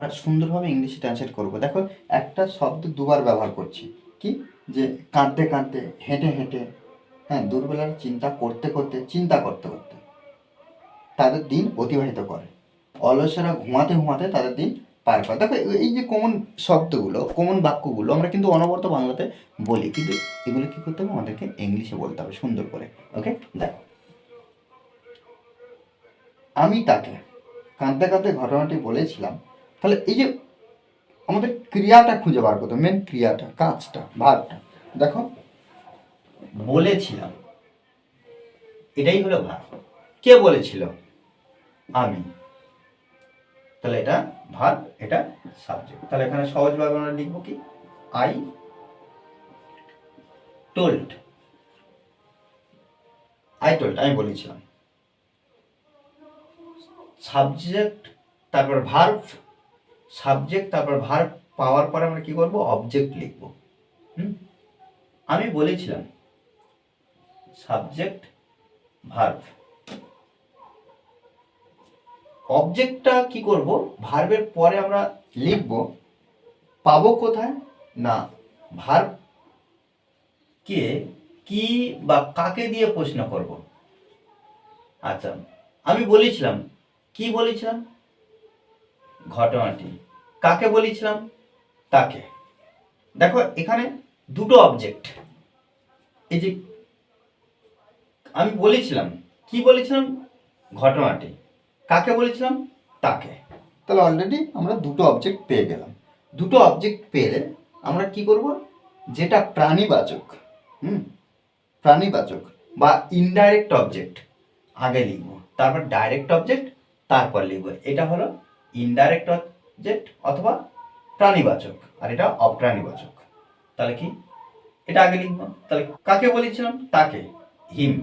আর সুন্দরভাবে ইংলিশে ট্রান্সলেট করব। দেখো, একটা শব্দ দুবার ব্যবহার করছি। কি? যে কাঁদতে কাঁদতে, হেঁটে হেঁটে হ্যাঁ দুর্বেলার চিন্তা করতে করতে, চিন্তা করতে করতে তাদের দিন অতিবাহিত করে। অলসেরা ঘুমাতে ঘুমাতে তাদের দিন পার করে। দেখো, এই- যে কমন শব্দগুলো কমন বাক্যগুলো আমরা কিন্তু অনবরত বাংলাতে বলি। কিন্তু এগুলো কী করতে হবে? আমাদেরকে ইংলিশে বলতে হবে, সুন্দর করে। ওকে দেখো। আমি তাকে কাঁদতে কাঁদতে ঘটনাটি বলেছিলাম। তাহলে এই যে আমাদের ক্রিয়াটা খুঁজে বার করতে মেন ক্রিয়াটা, কাজটা ভাবটা দেখো, বলেছিলাম। এটাই হলো ভাব কে বলেছিল? আমি। তাহলে এটা ভাব এটা সাবজেক্ট তাহলে এখানে সহজভাবে আমরা লিখব কি? আই টোল্ড আই টোল্ড আমি বলেছিলাম। সাবজেক্ট তারপর ভার্ভ সাবজেক্ট তারপর ভার্ভ পাওয়ার পরে আমরা কি করব? অবজেক্ট লিখব। হুম? আমি বলেছিলাম সাবজেক্ট ভার্ভ অবজেক্টটা কি করব? ভার্বের পরে আমরা লিখব, পাবো কোথায়? না ভার্ব কে কি বা কাকে দিয়ে প্রশ্ন করব? আচ্ছা আমি বলেছিলাম, কি বলেছিলাম? ঘটনাটি। কাকে বলেছিলাম? তাকে। দেখো, এখানে দুটো অবজেক্ট এই যে আমি বলেছিলাম, কি বলেছিলাম? ঘটনাটি। কাকে বলেছিলাম? তাকে। তাহলে অলরেডি আমরা দুটো অবজেক্ট পেয়ে গেলাম। দুটো অবজেক্ট পেলে আমরা কি করব? যেটা প্রাণীবাচক, হুম, প্রাণীবাচক বা ইনডাইরেক্ট অবজেক্ট আগে লিখব। তারপর ডাইরেক্ট অবজেক্ট তারপর লিখব। এটা হলো ইনডাইরেক্ট অবজেক্ট অথবা প্রাণীবাচক, আর এটা অপ্রাণীবাচক। তাহলে কি? এটা আগে লিখব। তাহলে কাকে বলেছিলাম? তাকে। হিম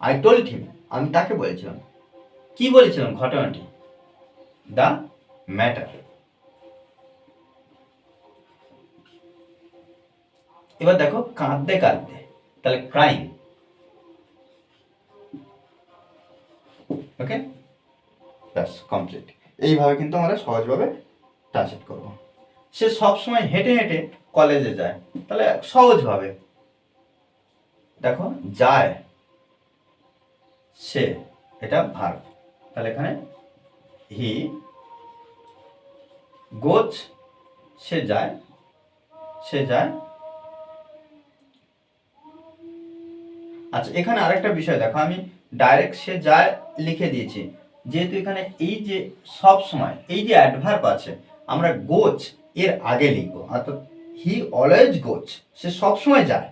আই টোল্ড হিম আমি তাকে বলেছিলাম। কি বলেছিলাম ঘটনাটি? দ্য ম্যাটার এবার দেখো, কাঁদতে কাঁদতে, তাহলে ক্রাইম ওকে ব্যাস কমপ্লিট এইভাবে কিন্তু আমরা সহজভাবে ট্রান্সলেট করব। সে সবসময় হেঁটে হেঁটে কলেজে যায়। তাহলে সহজভাবে। দেখো, যায় সে, এটা ভার্ব তাহলে এখানে হি গোছ সে যায় সে যায়। আচ্ছা এখানে আরেকটা বিষয় দেখো, আমি ডাইরেক্ট সে যায় লিখে দিয়েছি। যেহেতু এখানে এই যে সব সময়, এই যে অ্যাডভার্ব আছে, আমরা গোচ এর আগে লিখব। অর্থাৎ হি অলওয়েজ গোচ সে সব সময় যায়।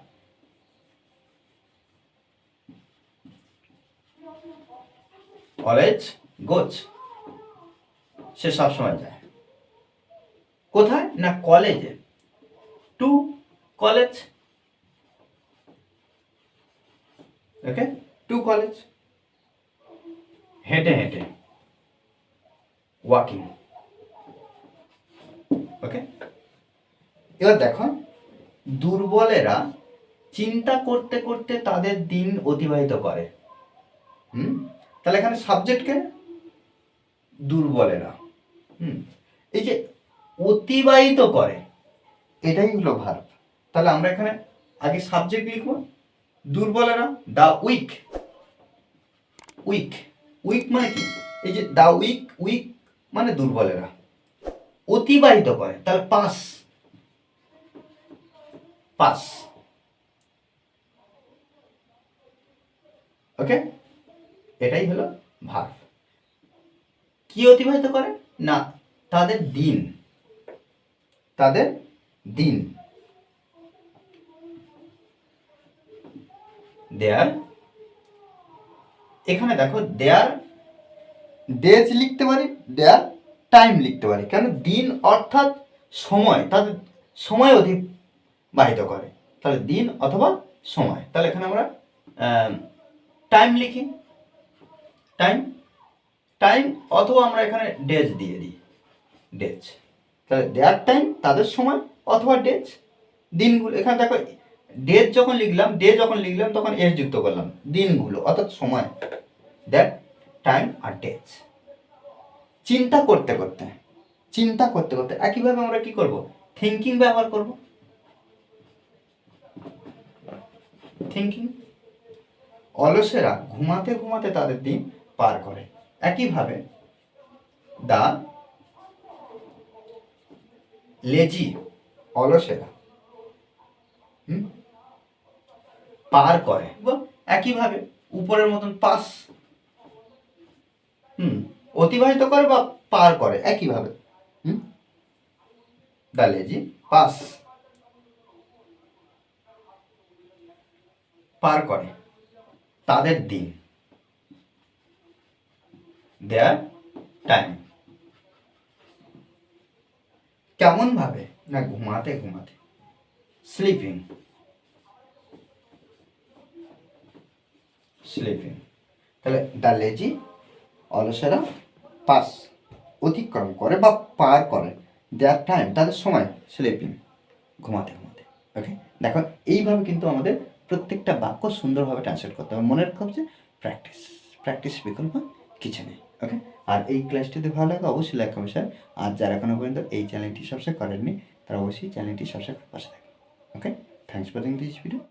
অলওয়েজ গোচ সে সব সময় যায়। কোথায়? না কলেজে to college okay to college হেঁটে হেঁটে। ওয়াকিং ওকে এবার দেখো, দুর্বলেরা চিন্তা করতে করতে তাদের দিন অতিবাহিত করে। হুম? তাহলে এখানে সাবজেক্টকে দুর্বলেরা। হুম? এই যে অতিবাহিত করে, এটাই হলো ভার্ব তাহলে আমরা এখানে আগে সাবজেক্ট লিখব। দুর্বলেরা দা উইক উইক উইক মানে কি? এই যে দা উইক উইক মানে দুর্বলেরা। অতিবাহিত করে, তাহলে পাস পাস ওকে এটাই হলো ভাব কি অতিবাহিত করে? না, তাদের দিন। তাদের দিন। দেয়ার এখানে দেখো দেয়ার ডেজ লিখতে পারি দেয়ার টাইম লিখতে পারি। কেন? দিন অর্থাৎ সময়, তাদের সময় অতিবাহিত করে। তাহলে দিন অথবা সময়। তাহলে এখানে আমরা টাইম লিখি। টাইম টাইম অথবা আমরা এখানে ডেজ দিয়ে দিই। ডেজ তাহলে দেয়ার টাইম তাদের সময়, অথবা ডেজ দিনগুলো। এখানে দেখো ডেজ যখন লিখলাম ডে যখন লিখলাম, তখন এস যুক্ত করলাম। দিনগুলো, অর্থাৎ সময়। দ্যাট টাইম আর ডেজ চিন্তা করতে করতে, চিন্তা করতে করতে, একইভাবে আমরা কি করব? থিঙ্কিং ব্যবহার করব। থিঙ্কিং অলসেরা ঘুমাতে ঘুমাতে তাদের দিন পার করে। একইভাবে দা লেজি অলসেরা। হুম? পার করে। একইভাবে উপরের মতন পাস। হুম অতিবাহিত করে বা পার করে একইভাবে। হুম দা লেজি পাস। পার করে তাদের দিন। Their time. কেমন ভাবে না ঘুমাতে ঘুমাতে। স্লিপিং। স্লিপিং তাহলে দ্য লেজি অলসেরা পাস অতিক্রম করে বা পার করে। দেয়ার টাইম তাদের সময় স্লিপিং ঘুমাতে ঘুমাতে। ওকে দেখো, এইভাবে কিন্তু আমাদের প্রত্যেকটা বাক্য সুন্দরভাবে ট্রান্সলেট করতে হবে। মনে রাখতে হবে যে প্র্যাকটিস প্র্যাকটিস বিকল্প কিছু নেই। ওকে আর এই ক্লাসটি যদি ভালো লাগে, অবশ্যই লাইক কমেন্ট শেয়ার আর যারা এখনও পর্যন্ত এই চ্যানেলটি সাবস্ক্রাইব করেননি, তারা অবশ্যই চ্যানেলটি করে পাশে থাকে okay thanks for this video